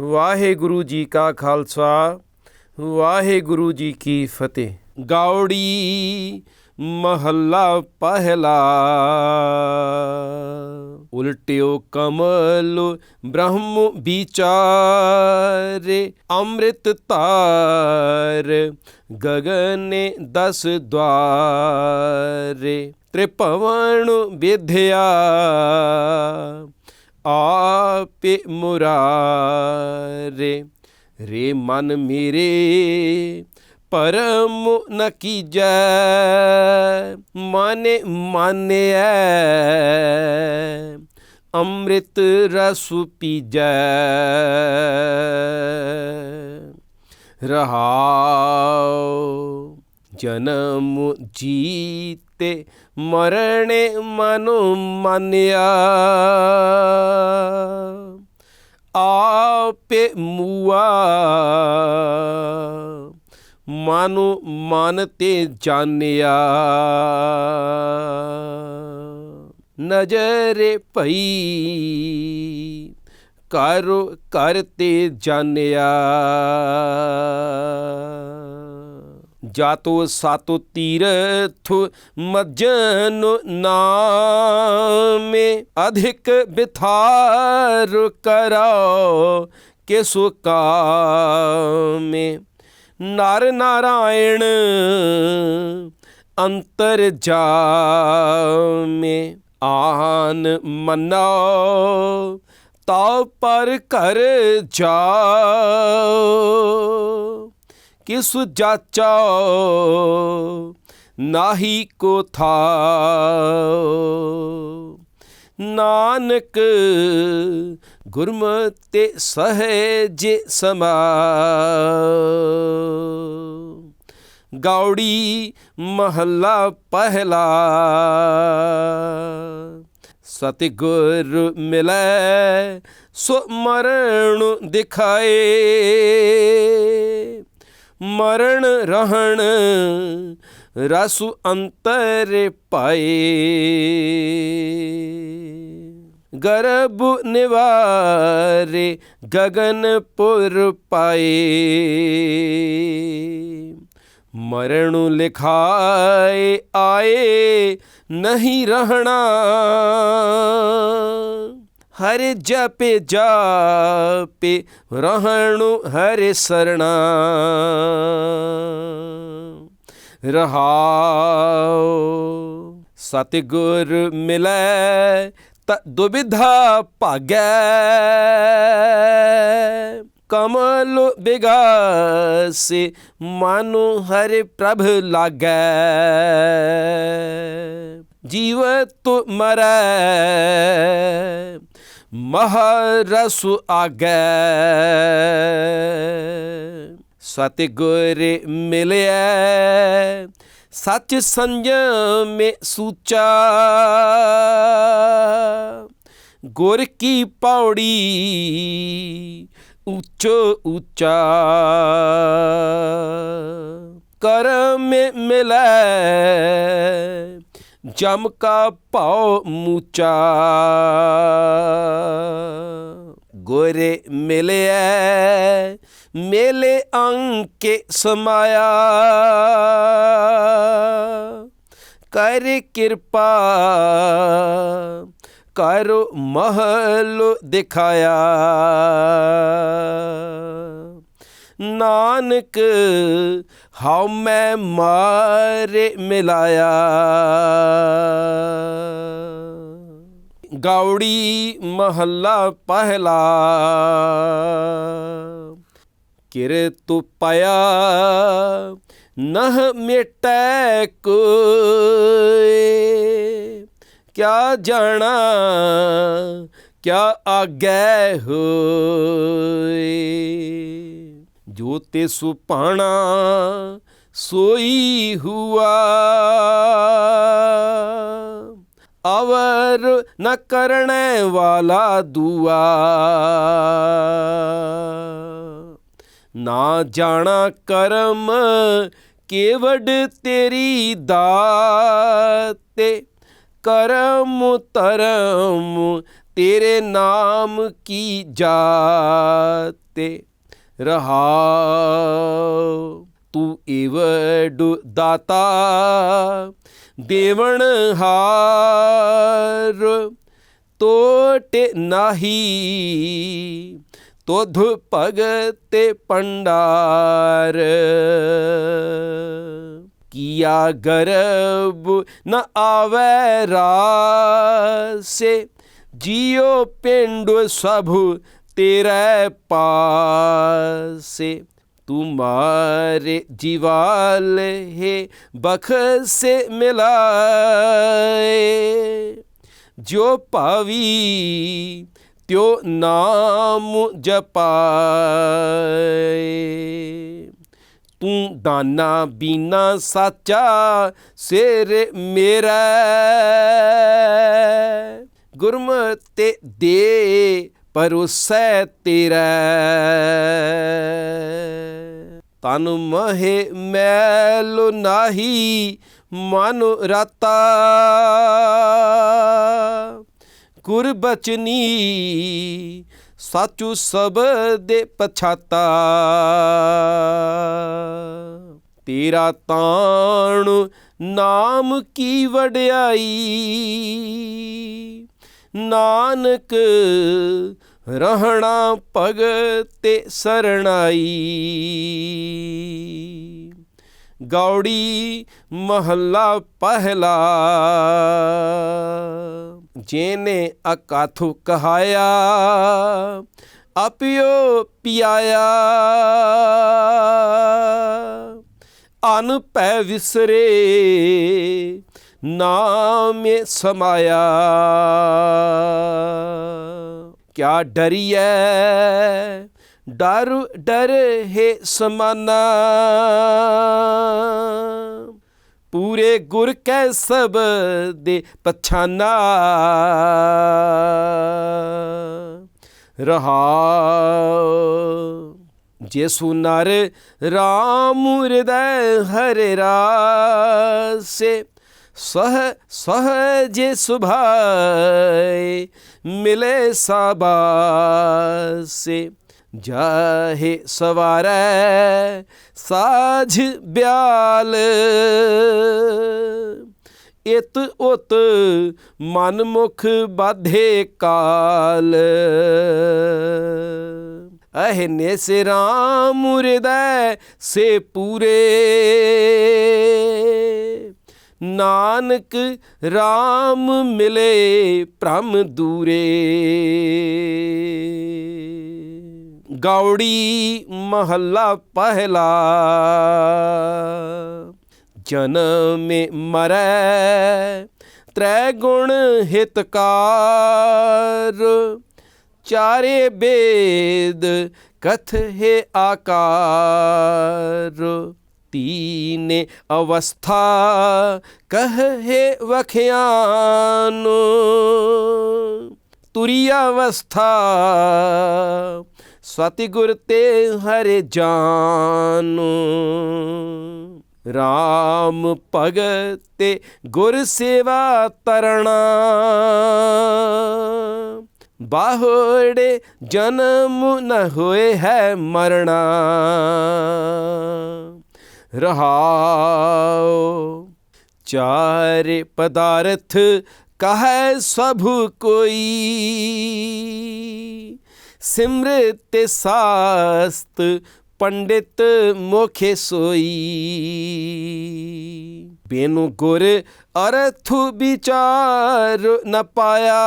ਵਾਹਿਗੁਰੂ ਜੀ ਕਾ ਖਾਲਸਾ, ਵਾਹਿਗੁਰੂ ਜੀ ਕੀ ਫਤਿਹ। ਗਾਉੜੀ ਮਹੱਲਾ ਪਹਿਲਾ। ਉਲਟਿਓ ਕਮਲ ਬ੍ਰਹਮ ਵਿਚਾਰੇ, ਅੰਮ੍ਰਿਤ ਤਾਰ ਗਗਨੇ ਦਸ ਦਵਾਰੇ ਤ੍ਰਿਭਵਨ ਵਿਧਿਆ। ਆਪੇ ਮੁਰਾਰੇ, ਰੇ ਮਨ ਮੇਰੇ, ਪਰਮ ਨ ਕੀਜੈ, ਮਾਨੇ ਮਾਨਿਐ ਅੰਮ੍ਰਿਤ ਰਸ ਪੀਜੈ। ਰਹਾਉ ਜਨਮ ਜੀਤੇ, ਮਰਣੇ ਮਨੁ ਮਨਿਆ ਆਪੇ ਮੂਆ। ਮਨੁ, ਮਨ ਤੇ ਜਾਣਿਆ। ਨਜ਼ਰੇ ਭਈ ਕਰ ਕਰ ਤੇ ਜਾਣਿਆ। ਜਾਤੋ ਸਾਤੋ ਤੀਰਥ ਮਜਨ ਨਾਮੇ, ਅਧਿਕ ਬਿਥਾਰ ਕਰਾਓ। ਕਿ ਸੁਕਾਮੇ। ਨਰ ਨਾਰਾਇਣ ਅੰਤਰ ਜਾਮੇ। ਆਨ ਮਨੋ ਤਾ ਪਰ ਕਰ ਜਾਓ। ਕਿਸ ਜਾਚਾ, ਨਾਹੀ ਕੋ ਥਾ ਨਾਨਕ ਗੁਰਮਤਿ ਸਹਿਜ ਸਮਾ। ਗੌੜੀ ਮਹੱਲਾ ਪਹਿਲਾ। ਸਤਿਗੁਰ ਮਿਲੈ ਸੋ ਮਰਨ ਦਿਖਾਏ। ਮਰਨ ਰਹਿਣ ਰਸੁ ਅੰਤਰ ਪਾਏ। ਗਰਭ ਨਿਵਾਰੇ ਗਗਨਪੁਰ ਪਾਏ। ਮਰਣੁ ਲਿਖਾਏ ਆਏ ਨਹੀਂ ਰਹਿਣਾ। ਹਰ ਜਪੇ ਜਾਪੇ ਰਹਿਣੁ ਹਰਿ ਸਰਣਾ। ਰਹਾਉ। ਸਤਿਗੁਰ ਮਿਲੈ ਤ ਦੁਬਿਧਾ ਭਾਗੈ। ਕਮਲ ਬਿਗਾਸੇ ਮਾਨੁ ਹਰਿ ਪ੍ਰਭ ਲਾਗੈ। ਜੀਵਤ ਮਰੈ ਮਹਰਸ ਆਗੈ। ਸਤਿਗੁਰ ਮਿਲਿਆ ਸੱਚ ਸੰਜਮੇ ਸੂਚਾ। ਗੁਰ ਕੀ ਪੌੜੀ ਉੱਚੋ ਉੱਚਾ। ਕਰਮ ਮਿਲੈ, ਜਮ ਕਾ ਭਾਉ ਮੂਚਾ। ਗੋਰੇ ਮਿਲਿਆ ਮੇਲੇ ਅੰਕੇ ਸਮਾਇਆ। ਕਰ ਕਿਰਪਾ, ਕਰੋ ਮਹਲ ਦਿਖਾਇਆ। ਨਾਨਕ, ਹਉ ਮੈਂ ਮਾਰੇ ਮਿਲਾਇਆ। ਗੌੜੀ ਮਹੱਲਾ ਪਹਿਲਾ। ਕਿਰਤ ਪਾਇਆ, ਨਹ ਮਿਟੈ ਕੋਏ ਕਿਆ ਜਾਣਾ, ਕਿਆ ਆਗੈ ਹੋਏ। ਜੋ ਤੇ ਸੁਪਾਣਾ ਸੋਈ ਹੁਆ। ਅਵਰ ਨ ਕਰਣੇ ਵਾਲਾ ਦੁਆ ਨਾ ਜਾਣਾ ਕਰਮ ਕੇਵਡ ਤੇਰੀ ਦਾਤੇ ਕਰਮ ਧਰਮ ਤੇਰੇ ਨਾਮ ਕੀ ਜਾਤੇ ਰਹਾਉ ਤੂੰ ਏਵਡ ਦਾਤਾ ਦੇਵਣ ਹਾਰ, ਤੋਟ ਨਾਹੀ, ਤੋਧ ਭਗਤ ਪੰਡਾਰ। ਕੀਆ ਗਰਬ ਨ ਆਵੈ ਰਾਸੇ, ਜਿਉ ਪਿੰਡ ਸਭ ਤੇਰੇ ਪਾਸੇ ਤੁਮਾਰੇ ਜੀਵਾਲ ਹੈ ਬਖਸੇ ਮਿਲਾਏ ਜੋ ਭਾਵੀ ਤਿਉ ਨਾਮ ਜਪਾਏ ਤੂੰ ਦਾਨਾ ਬੀਨਾ ਸਾਚਾ ਸਿਰ ਮੇਰਾ ਗੁਰਮਤਿ ਦੇ ਪਰੋਸੈ ਤੇਰਾ। ਤਨ ਮਹਿ ਮੈਲ ਨਾਹੀ, ਮਨ ਰਤਾ। ਗੁਰ ਬਚਨੀ, ਸਾਚੂ ਸਬਦ ਪਛਾਤਾ। ਤੇਰਾ ਤਾਣ ਨਾਮ ਕੀ ਵਡਿਆਈ? ਨਾਨਕ, ਰਹਿਣਾ ਭਗਤੇ ਸਰਣਾਈ। ਗੌੜੀ ਮਹੱਲਾ ਪਹਿਲਾ ਜੇਨੇ ਅਕਾਥੂ ਕਹਾਇਆ ਆਪਿਓ ਪਿਆਇਆ। ਅਨ ਪੈ ਵਿਸਰੇ ਨਾਮੇ ਸਮਾਇਆ। ਕਿਆ ਡਰੀਐ? ਡਰ ਡਰ ਹੈ ਸਮਾਨਾ। ਪੂਰੇ ਗੁਰ ਕੈ ਸਬ ਦੇ ਪਛਾਨਾ। ਰਹਾ ਜੇਸੂ ਨਰ ਰਾਮ, ਹਿਰਦੈ ਹਰਿ ਰਾਸੇ। ਸਹ ਸਹਜੇ ਸੁਭਾਏ, ਮਿਲੇ ਸਾਬਾਸੇ, ਜਾਹੇ ਸਵਾਰੈ ਸਾਝ ਬਿਆਲ। ਇਤ ਉਤ ਮਨ ਮੁਖ ਬਾਧੇ ਕਾਲ। ਅਹਨੇ ਸੇ ਰਾਮ ਹਿਰਦੈ ਸੇ ਪੂਰੇ। ਨਾਨਕ RAM ਮਿਲੇ ਭ੍ਰਮ ਦੂਰੇ। ਗੌੜੀ ਮਹੱਲਾ ਪਹਿਲਾ, ਜਨਮੇ ਮਰੈ ਤ੍ਰੈ ਗੁਣ ਹਿਤਕਾਰ। ਚਾਰੇ ਬੇਦ ਕਥ ਹੈ ਆਕਾਰ। ਤੀਨੇ ਅਵਸਥਾ ਕਹੇ ਵਖਿਆਨ। ਤੁਰੀ ਅਵਸਥਾ ਸਤਿ ਗੁਰ ਤੇ ਹਰਿ ਜਾਨ। ਰਾਮ ਭਗਤ ਤੇ ਗੁਰ ਸੇਵਾ ਤਰਣਾ। ਬਾਹੜੇ ਜਨਮ ਨ ਹੋਏ ਹੈ ਮਰਣਾ। ਰਹਾਉ ਚਾਰੇ ਪਦਾਰਥ ਕਹੈ ਸਭ ਕੋਈ। ਸਿਮਰਤ ਸਾਸਤ ਪੰਡਿਤ ਮੋਖੇ ਸੋਈ। ਬੇਨੂ ਗੁਰ ਅਰਥ ਵਿਚਾਰ ਨ ਪਾਇਆ।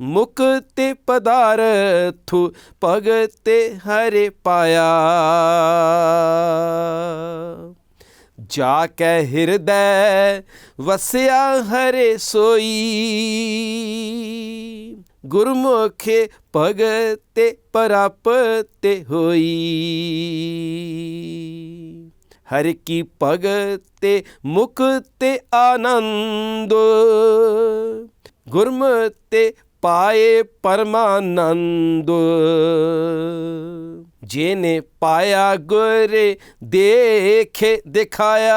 ਮੁਕਤਿ ਪਦਾਰਥੁ ਭਗਤੇ ਹਰੇ ਪਾਇਆ। ਜਾ ਕੇ ਹਿਰਦੈ ਵਸਿਆ ਹਰੇ ਸੋਈ। ਗੁਰਮੁਖੇ ਭਗਤੇ ਪਰਾਪਤੇ ਹੋਈ। ਹਰਿ ਕੀ ਭਗਤੇ ਮੁਕਤੇ ਆਨੰਦ। ਗੁਰਮਤੇ ਪਾਏ ਪਰਮਾਨੰਦ। ਜਿਨੇ ਪਾਇਆ ਗੁਰੇ, ਦੇਖੇ, ਦਿਖਾਇਆ।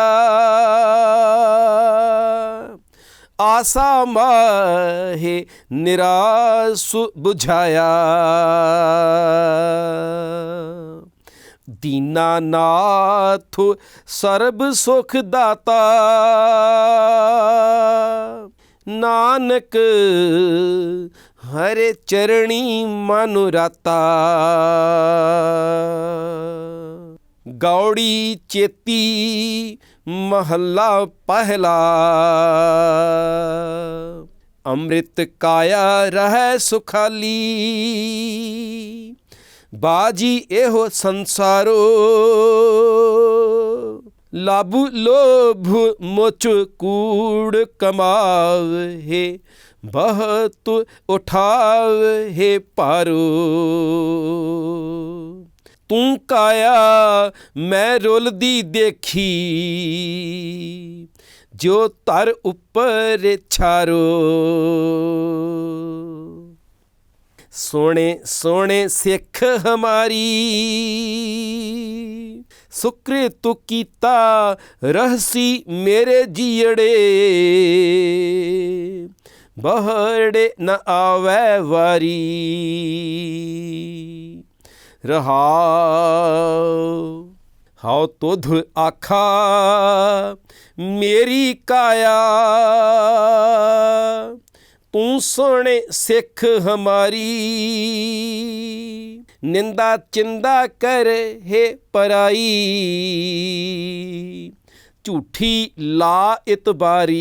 ਆਸਾ ਮਾਹੇ, ਨਿਰਾਸ 부ਝਾਇਆ ਦੀਨਾਨਾਥ ਸਰਬ ਸੁਖ ਦਾਤਾ। ਨਾਨਕ, ਹਰੇ ਚਰਣੀ ਮਨ ਰਾਤਾ ਗੌੜੀ ਚੇਤੀ ਮਹੱਲਾ ਪਹਿਲਾ। ਅੰਮ੍ਰਿਤ ਕਾਇਆ ਰਹਿ ਸੁਖਾਲੀ। ਬਾਜੀ ਇਹੋ ਸੰਸਾਰੋ। ਲਾਭੁ ਲੋਭ ਮੁਚ ਕੂੜ ਕਮਾਵੇ ਬਹੁਤ ਉਠਾਵੇ ਪਾਰੋ ਤੂੰ ਕਾਇਆ ਮੈਂ ਰੁਲਦੀ ਦੇਖੀ, ਜੋ ਤਰ ਉੱਪਰ ਛਾਰੋ। ਸੋਹਣੇ ਸੋਹਣੇ ਸਿੱਖ ਹਮਾਰੀ ਸੁਕਰੇ ਤੂ ਕੀਤਾ ਰਹਸੀ ਮੇਰੇ ਜੀੜੇ। ਬਹੜੇ ਨ ਆਵੈ ਵਾਰੀ। ਰਹਾਉ ਹਉ ਤੁਧ ਆਖਾ, ਮੇਰੀ ਕਾਇਆ। ਤੂੰ ਸੋਹਣੇ ਸਿੱਖ ਹਮਾਰੀ। ਨਿੰਦਾ ਚਿੰਦਾ ਕਰ ਹੈ ਪਰਾਈ। ਝੂਠੀ ਲਾ ਇਤਬਾਰੀ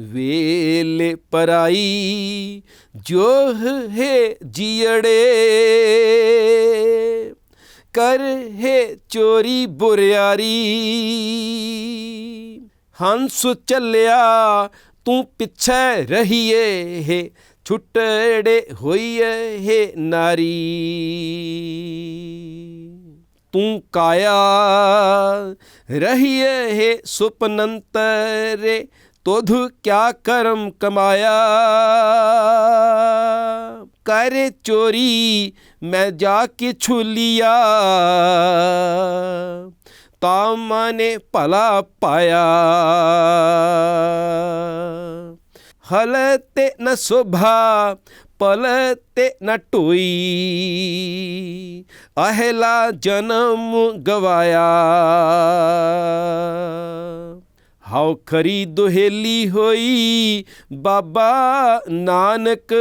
ਵੇਲੇ ਪਰਾਈ ਜੋ ਹੈ ਜੀੜੇ ਕਰ ਹੈ ਚੋਰੀ ਬੁਰਿਆਰੀ। ਹੰਸ ਚੱਲਿਆ ਤੂੰ ਪਿੱਛੇ ਰਹੀਏ ਹੈ ਛੁੱਟੜੇ ਹੋਈਏ ਹੈ ਨਾਰੀ। ਤੂੰ ਕਾਇਆ ਰਹੀਏ ਹੈ ਸੁਪਨੰਤਰੇ, ਤੋਧ ਕਿਆ ਕਰਮ ਕਮਾਇਆ? ਕਰ ਚੋਰੀ ਮੈਂ ਜਾ ਕੇ ਛੁਲਿਆ, ਤਾਂ ਮਨੇ ਭਲਾ ਪਾਇਆ। ਹਲ ਤੇ ਨ ਸੁਭਾ, ਪਲ ਤੇ ਨ ਢੋਈ ਅਹਲਾ ਜਨਮ ਗਵਾਇਆ। ਹਉ ਖਰੀ ਦੁਹੇਲੀ ਹੋਈ ਬਾਬਾ ਨਾਨਕ।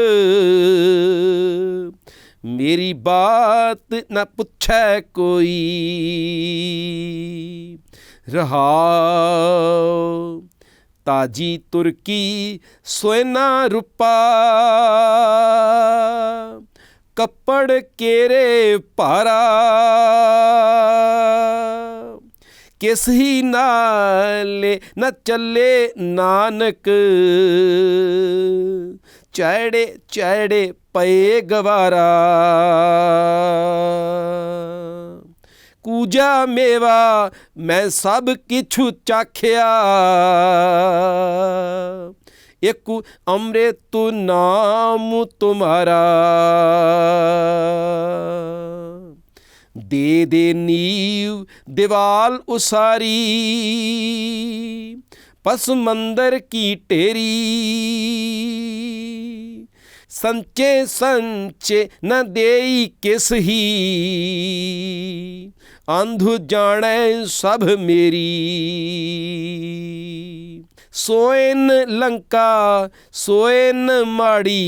ਮੇਰੀ ਬਾਤ ਨਾ ਪੁੱਛੈ ਕੋਈ। ਰਹਾਉ ਤਾਜੀ ਤੁਰਕੀ ਸੋਇਨਾ ਰੂਪਾ। ਕੱਪੜ ਕੇਰੇ ਭਾਰਾ। ਕਿਸ ਹੀ ਨਾਲੇ ਨ ਚੱਲੇ ਨਾਨਕ। ਚੜੇ ਚੜੇ ਪਏ ਗਵਾਰਾ। ਕੂਜਾ ਮੇਵਾ, ਮੈਂ ਸਭ ਕਿਛੁ ਚਾਖਿਆ। ਇੱਕ ਅੰਮ੍ਰਿਤ ਨਾਮ ਤੁਮਾਰਾ। ਦੇ ਦੇ ਨੀਵ ਦੀਵਾਲ ਉਸਾਰੀ, ਪਸ ਮੰਦਰ ਕੀ ਟੇਰੀ। ਸੰਚੇ ਸੰਚੇ ਨ ਦੇਈ ਕਿਸ ਹੀ ਅੰਧੁ ਜਾਣੈ ਸਭ ਮੇਰੀ। ਸੋਇਨ ਲੰਕਾ, ਸੋਇਨ ਮਾੜੀ।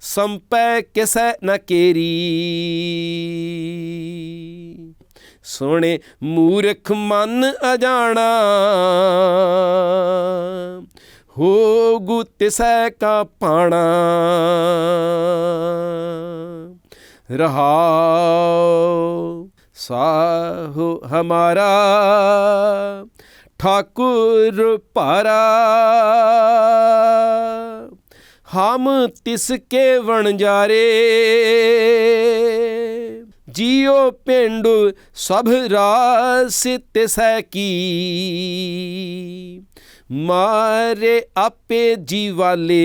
ਸੰਪੈ ਕਿਸੈ ਨ ਕੇਰੀ। ਸੋਹਣੇ ਮੂਰਖ ਮਨ ਅਜਾਣਾ। ਹੋ ਹੋਗੂ ਤਿਸੈ ਕਾ ਪਾਣਾ। ਰਹਾਉ ਸਾਹੋ ਹਮਾਰਾ ਠਾਕੁਰ ਪਾਰਾ ਹਮ ਤਿਸ ਕੇ ਵਣਜਾਰੇ ਜੀਉ ਪਿੰਡ ਸਭ ਰਾਸ ਤਿਸੈ ਕੀ ਮਾਰੇ ਆਪੇ ਜੀਵਾਲੇ